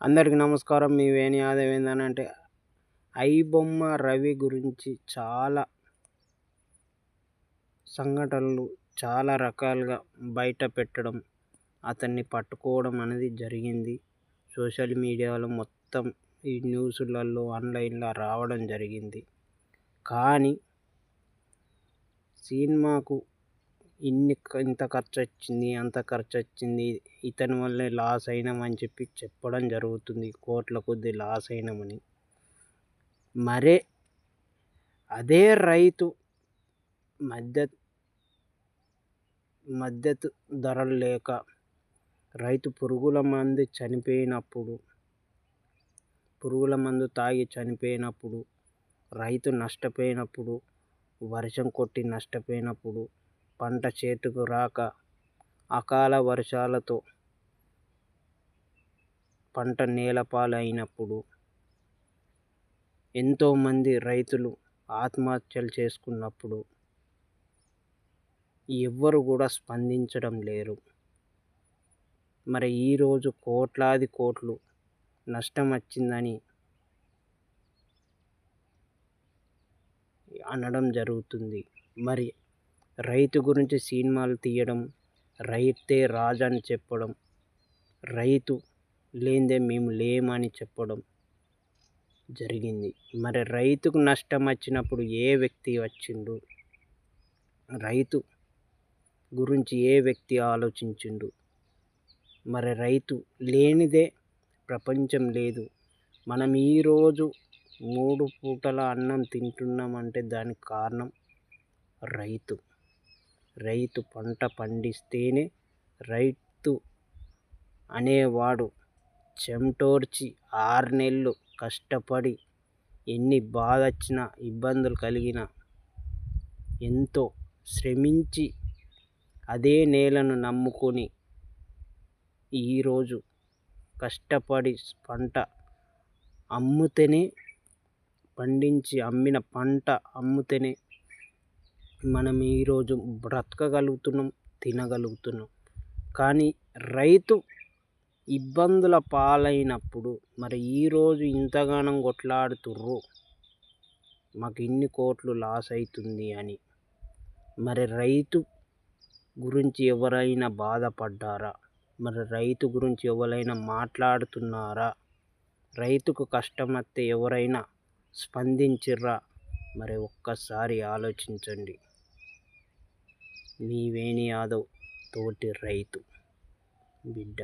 అందరికీ నమస్కారం. మీ వేణి యాదవ్ ఏంటంటే ఐబొమ్మ రవి గురించి చాలా సంఘటనలు చాలా రకాలుగా బయట పెట్టడం అతన్ని పట్టుకోవడం అనేది జరిగింది. సోషల్ మీడియాలో మొత్తం ఈ న్యూస్లలో ఆన్లైన్లో రావడం జరిగింది. కానీ సినిమాకు ఇన్ని ఇంత ఖర్చు వచ్చింది అంత ఖర్చు వచ్చింది ఇతని వల్లే లాస్ అయినామని చెప్పి చెప్పడం జరుగుతుంది కోట్ల కొద్ది లాస్ అయినామని. మరే అదే రైతు మధ్య మద్దతు ధరలు లేక రైతు పురుగుల మందు చనిపోయినప్పుడు పురుగుల మందు తాగి చనిపోయినప్పుడు రైతు నష్టపోయినప్పుడు వర్షం కొట్టి నష్టపోయినప్పుడు పంట చేతికి రాక అకాల వర్షాలతో పంట నేలపాలైనప్పుడు ఎంతోమంది రైతులు ఆత్మహత్యలు చేసుకున్నప్పుడు ఎవ్వరు కూడా స్పందించడం లేరు. మరి ఈరోజు కోట్లాది కోట్లు నష్టం వచ్చిందని అనడం జరుగుతుంది. మరి రైతు గురించి సినిమాలు తీయడం రైతే రాజు అని చెప్పడం రైతు లేనిదే మేము లేమని చెప్పడం జరిగింది. మరి రైతుకు నష్టం వచ్చినప్పుడు ఏ వ్యక్తి వచ్చిండు? రైతు గురించి ఏ వ్యక్తి ఆలోచించిండు? మరి రైతు లేనిదే ప్రపంచం లేదు. మనం ఈరోజు మూడు పూటల అన్నం తింటున్నామంటే దానికి కారణం రైతు. రైతు పంట పండిస్తేనే రైతు అనేవాడు చెమటోర్చి ఆరు నెలలు కష్టపడి ఎన్ని బాధొచ్చినా ఇబ్బందులు కలిగిన ఎంతో శ్రమించి అదే నేలను నమ్ముకొని ఈరోజు కష్టపడి పంట అమ్ముతేనే పండించి అమ్మిన పంట అమ్ముతేనే మనం ఈరోజు బ్రతకగలుగుతున్నాం తినగలుగుతున్నాం. కానీ రైతు ఇబ్బందుల పాలైనప్పుడు మరి ఈరోజు ఇంతగానం కొట్లాడుతుర్రు. మాకు ఇన్ని కోట్లు లాస్ అవుతుంది అని. మరి రైతు గురించి ఎవరైనా బాధపడ్డారా? మరి రైతు గురించి ఎవరైనా మాట్లాడుతున్నారా? రైతుకు కష్టం వస్తే ఎవరైనా స్పందించిర్రా? మరి ఒక్కసారి ఆలోచించండి. మీ వేణి యాదవ్ తోటి రైతు. బిడ్డ